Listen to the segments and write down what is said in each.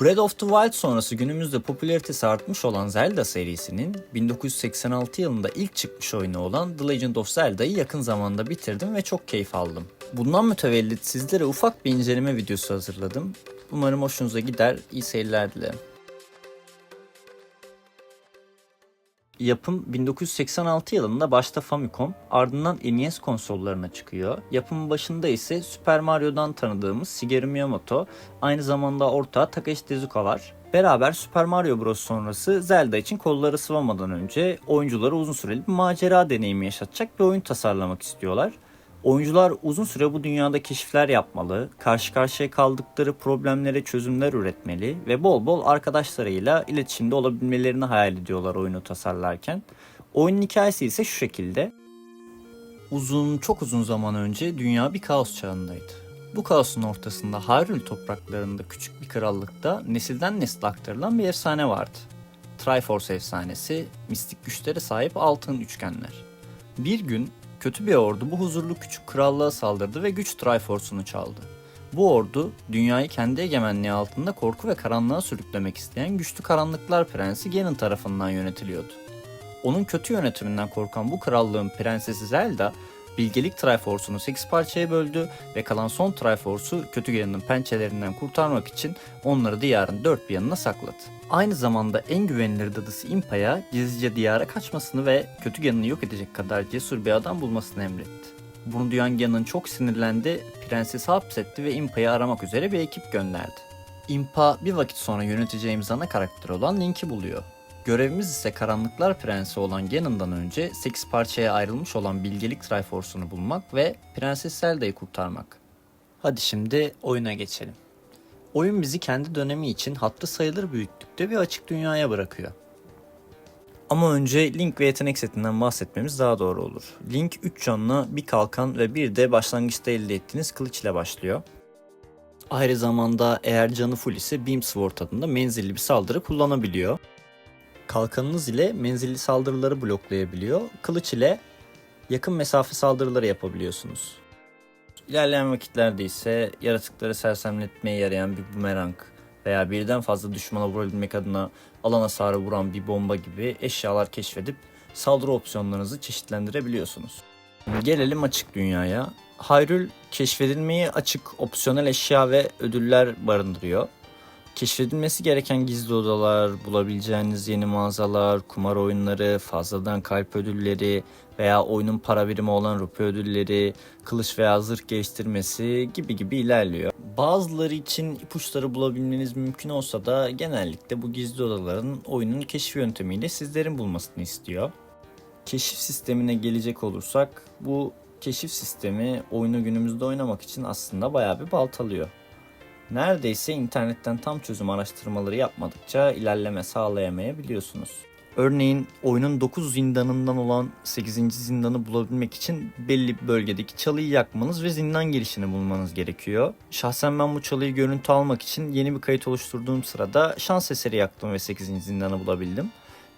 Breath of the Wild sonrası günümüzde popülaritesi artmış olan Zelda serisinin 1986 yılında ilk çıkmış oyunu olan The Legend of Zelda'yı yakın zamanda bitirdim ve çok keyif aldım. Bundan mütevellit sizlere ufak bir inceleme videosu hazırladım. Umarım hoşunuza gider, iyi seyirler dilerim. Yapım 1986 yılında başta Famicom ardından NES konsollarına çıkıyor. Yapımın başında ise Super Mario'dan tanıdığımız Shigeru Miyamoto aynı zamanda ortağı Takeshi Tezuka var. Beraber Super Mario Bros. sonrası Zelda için kolları sıvamadan önce oyunculara uzun süreli bir macera deneyimi yaşatacak bir oyun tasarlamak istiyorlar. Oyuncular uzun süre bu dünyada keşifler yapmalı, karşı karşıya kaldıkları problemlere çözümler üretmeli ve bol bol arkadaşlarıyla iletişimde olabilmelerini hayal ediyorlar oyunu tasarlarken. Oyunun hikayesi ise şu şekilde. Uzun, çok uzun zaman önce dünya bir kaos çağındaydı. Bu kaosun ortasında Hyrule topraklarında küçük bir krallıkta nesilden nesile aktarılan bir efsane vardı. Triforce efsanesi, mistik güçlere sahip altın üçgenler. Bir gün kötü bir ordu bu huzurlu küçük krallığa saldırdı ve güç Triforce'unu çaldı. Bu ordu dünyayı kendi egemenliği altında korku ve karanlığa sürüklemek isteyen güçlü karanlıklar prensi Ganon tarafından yönetiliyordu. Onun kötü yönetiminden korkan bu krallığın prensesi Zelda, bilgelik Triforce'unu 8 parçaya böldü ve kalan son Triforce'u kötü Ganon'ın pençelerinden kurtarmak için onları diyarın dört bir yanına sakladı. Aynı zamanda en güvenilir dadısı Impa'ya gizlice diyara kaçmasını ve kötü Ganon'ı yok edecek kadar cesur bir adam bulmasını emretti. Bunu duyan Ganon çok sinirlendi, prensesi hapsetti ve Impa'yı aramak üzere bir ekip gönderdi. Impa bir vakit sonra yöneteceğimiz ana karakter olan Link'i buluyor. Görevimiz ise Karanlıklar Prensi olan Ganon'dan önce 8 parçaya ayrılmış olan Bilgelik Triforce'unu bulmak ve Prenses Zelda'yı kurtarmak. Hadi şimdi oyuna geçelim. Oyun bizi kendi dönemi için hatırı sayılır büyüklükte bir açık dünyaya bırakıyor. Ama önce Link ve yetenek setinden bahsetmemiz daha doğru olur. Link 3 canlı, bir kalkan ve bir de başlangıçta elde ettiğiniz kılıç ile başlıyor. Ayrı zamanda eğer canı full ise Beam Sword adında menzilli bir saldırı kullanabiliyor. Kalkanınız ile menzilli saldırıları bloklayabiliyor. Kılıç ile yakın mesafe saldırıları yapabiliyorsunuz. İlerleyen vakitlerde ise yaratıkları sersemletmeye yarayan bir bumerang veya birden fazla düşmana vurabilmek adına alan hasarı vuran bir bomba gibi eşyalar keşfedip saldırı opsiyonlarınızı çeşitlendirebiliyorsunuz. Gelelim açık dünyaya. Hyrule keşfedilmeye açık opsiyonel eşya ve ödüller barındırıyor. Keşfedilmesi gereken gizli odalar, bulabileceğiniz yeni mağazalar, kumar oyunları, fazladan kalp ödülleri veya oyunun para birimi olan rupi ödülleri, kılıç veya zırh geliştirmesi gibi gibi ilerliyor. Bazıları için ipuçları bulabilmeniz mümkün olsa da genellikle bu gizli odaların oyunun keşif yöntemiyle sizlerin bulmasını istiyor. Keşif sistemine gelecek olursak bu keşif sistemi oyunu günümüzde oynamak için aslında bayağı bir baltalıyor. Neredeyse internetten tam çözüm araştırmaları yapmadıkça ilerleme sağlayamayabiliyorsunuz. Örneğin oyunun 9 zindanından olan 8. zindanı bulabilmek için belli bir bölgedeki çalıyı yakmanız ve zindan girişini bulmanız gerekiyor. Şahsen ben bu çalıyı görüntü almak için yeni bir kayıt oluşturduğum sırada şans eseri yaktım ve 8. zindanı bulabildim.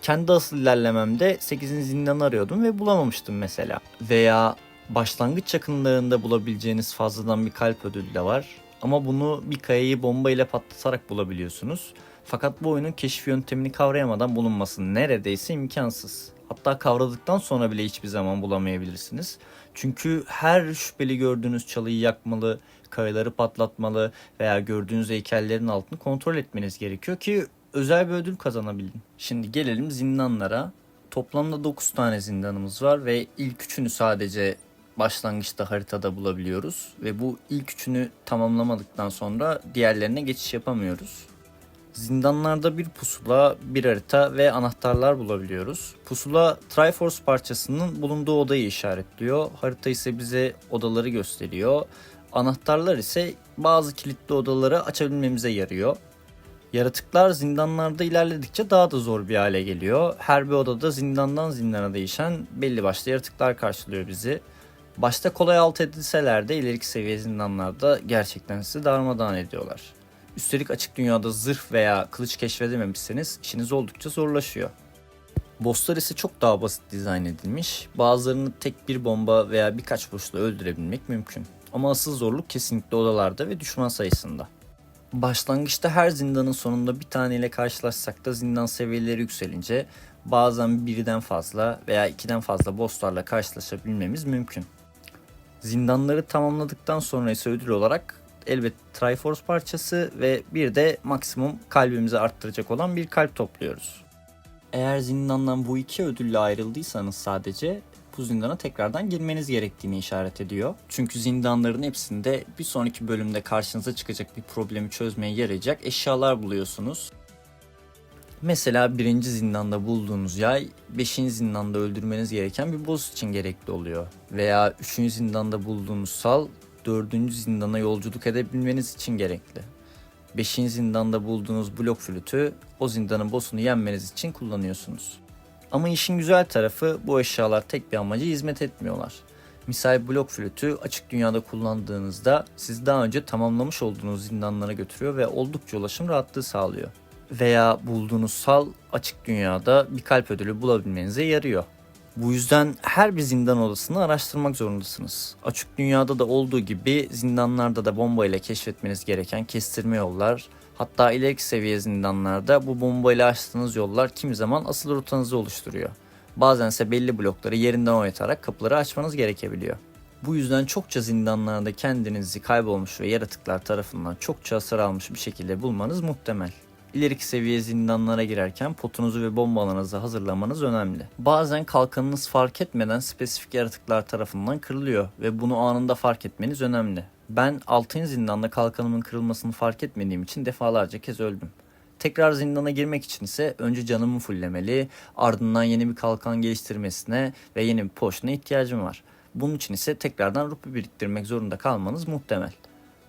Kendi asıl ilerlememde 8. zindanı arıyordum ve bulamamıştım mesela. Veya başlangıç yakınlarında bulabileceğiniz fazladan bir kalp ödülü de var. Ama bunu bir kayayı bomba ile patlatarak bulabiliyorsunuz. Fakat bu oyunun keşif yöntemini kavrayamadan bulunması neredeyse imkansız. Hatta kavradıktan sonra bile hiçbir zaman bulamayabilirsiniz. Çünkü her şüpheli gördüğünüz çalıyı yakmalı, kayaları patlatmalı veya gördüğünüz heykellerin altını kontrol etmeniz gerekiyor ki özel bir ödül kazanabilin. Şimdi gelelim zindanlara. Toplamda 9 tane zindanımız var ve ilk üçünü sadece başlangıçta haritada bulabiliyoruz ve bu ilk üçünü tamamlamadıktan sonra diğerlerine geçiş yapamıyoruz. Zindanlarda bir pusula, bir harita ve anahtarlar bulabiliyoruz. Pusula Triforce parçasının bulunduğu odayı işaretliyor. Harita ise bize odaları gösteriyor. Anahtarlar ise bazı kilitli odaları açabilmemize yarıyor. Yaratıklar zindanlarda ilerledikçe daha da zor bir hale geliyor. Her bir odada zindandan zindana değişen belli başlı yaratıklar karşılıyor bizi. Başta kolay alt edilseler de ileriki seviye zindanlarda gerçekten sizi darmadağın ediyorlar. Üstelik açık dünyada zırh veya kılıç keşfedememişseniz işiniz oldukça zorlaşıyor. Bosslar ise çok daha basit dizayn edilmiş. Bazılarını tek bir bomba veya birkaç vuruşla öldürebilmek mümkün. Ama asıl zorluk kesinlikle odalarda ve düşman sayısında. Başlangıçta her zindanın sonunda bir taneyle karşılaşsak da zindan seviyeleri yükselince bazen birden fazla veya ikiden fazla bosslarla karşılaşabilmemiz mümkün. Zindanları tamamladıktan sonra ise ödül olarak elbet Triforce parçası ve bir de maksimum kalbimizi arttıracak olan bir kalp topluyoruz. Eğer zindandan bu iki ödülle ayrıldıysanız sadece bu zindana tekrardan girmeniz gerektiğini işaret ediyor. Çünkü zindanların hepsinde bir sonraki bölümde karşınıza çıkacak bir problemi çözmeye yarayacak eşyalar buluyorsunuz. Mesela birinci zindanda bulduğunuz yay, beşinci zindanda öldürmeniz gereken bir boss için gerekli oluyor. Veya üçüncü zindanda bulduğunuz sal, dördüncü zindana yolculuk edebilmeniz için gerekli. Beşinci zindanda bulduğunuz blok flütü o zindanın boss'unu yenmeniz için kullanıyorsunuz. Ama işin güzel tarafı bu eşyalar tek bir amaca hizmet etmiyorlar. Misal blok flütü açık dünyada kullandığınızda sizi daha önce tamamlamış olduğunuz zindanlara götürüyor ve oldukça ulaşım rahatlığı sağlıyor. Veya bulduğunuz sal açık dünyada bir kalp ödülü bulabilmenize yarıyor. Bu yüzden her bir zindan odasını araştırmak zorundasınız. Açık dünyada da olduğu gibi zindanlarda da bomba ile keşfetmeniz gereken kestirme yollar, hatta ileriki seviye zindanlarda bu bomba ile açtığınız yollar kimi zaman asıl rotanızı oluşturuyor. Bazense belli blokları yerinden oynatarak kapıları açmanız gerekebiliyor. Bu yüzden çokça zindanlarda kendinizi kaybolmuş ve yaratıklar tarafından çokça hasar almış bir şekilde bulmanız muhtemel. İleriki seviye zindanlara girerken potunuzu ve bombalarınızı hazırlamanız önemli. Bazen kalkanınız fark etmeden spesifik yaratıklar tarafından kırılıyor ve bunu anında fark etmeniz önemli. Ben 6. zindanda kalkanımın kırılmasını fark etmediğim için defalarca kez öldüm. Tekrar zindana girmek için ise önce canımı fullemeli, ardından yeni bir kalkan geliştirmesine ve yeni bir potion'a ihtiyacım var. Bunun için ise tekrardan rupi biriktirmek zorunda kalmanız muhtemel.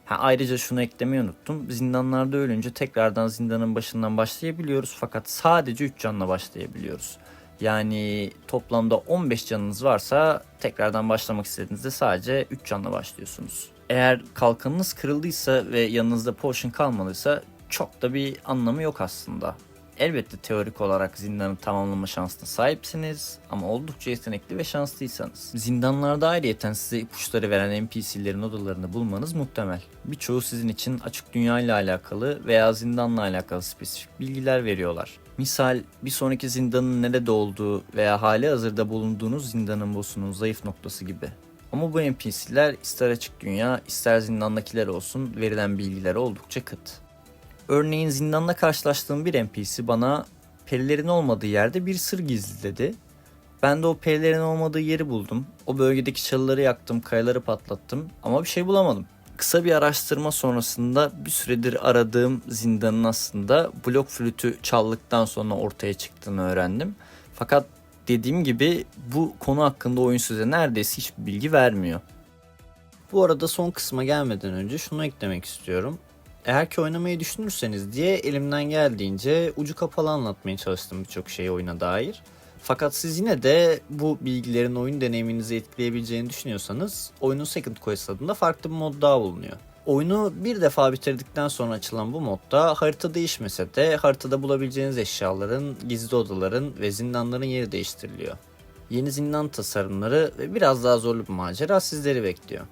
Ha, ayrıca şunu eklemeyi unuttum. Zindanlarda ölünce tekrardan zindanın başından başlayabiliyoruz fakat sadece 3 canla başlayabiliyoruz. Yani toplamda 15 canınız varsa tekrardan başlamak istediğinizde sadece 3 canla başlıyorsunuz. Eğer kalkanınız kırıldıysa ve yanınızda potion kalmadıysa çok da bir anlamı yok aslında. Elbette teorik olarak zindanı tamamlama şansına sahipsiniz ama oldukça yetenekli ve şanslıysanız. Zindanlarda ayrıyeten size ipuçları veren NPC'lerin odalarını bulmanız muhtemel. Birçoğu sizin için açık dünya ile alakalı veya zindanla alakalı spesifik bilgiler veriyorlar. Misal bir sonraki zindanın nerede olduğu veya hali hazırda bulunduğunuz zindanın boss'unun zayıf noktası gibi. Ama bu NPC'ler ister açık dünya ister zindandakiler olsun verilen bilgiler oldukça kıt. Örneğin zindanda karşılaştığım bir NPC bana perilerin olmadığı yerde bir sır gizli dedi. Ben de o perilerin olmadığı yeri buldum. O bölgedeki çalıları yaktım, kayaları patlattım ama bir şey bulamadım. Kısa bir araştırma sonrasında bir süredir aradığım zindanın aslında blok flütü çaldıktan sonra ortaya çıktığını öğrendim. Fakat dediğim gibi bu konu hakkında oyun size neredeyse hiçbir bilgi vermiyor. Bu arada son kısma gelmeden önce şunu eklemek istiyorum. Eğer ki oynamayı düşünürseniz diye elimden geldiğince ucu kapalı anlatmaya çalıştım birçok şeyi oyuna dair. Fakat siz yine de bu bilgilerin oyun deneyiminizi etkileyebileceğini düşünüyorsanız oyunun Second Quest adında farklı bir mod daha bulunuyor. Oyunu bir defa bitirdikten sonra açılan bu modda harita değişmese de haritada bulabileceğiniz eşyaların, gizli odaların ve zindanların yeri değiştiriliyor. Yeni zindan tasarımları ve biraz daha zorlu bir macera sizleri bekliyor.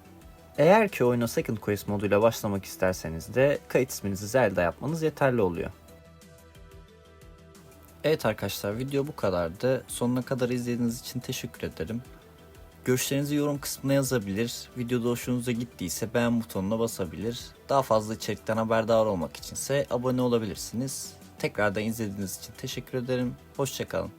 Eğer ki oyuna Second Quest moduyla başlamak isterseniz de kayıt isminizi Zelda yapmanız yeterli oluyor. Evet arkadaşlar video bu kadardı. Sonuna kadar izlediğiniz için teşekkür ederim. Görüşlerinizi yorum kısmına yazabilir. Videoda hoşunuza gittiyse beğen butonuna basabilir. Daha fazla içerikten haberdar olmak içinse abone olabilirsiniz. Tekrardan izlediğiniz için teşekkür ederim. Hoşçakalın.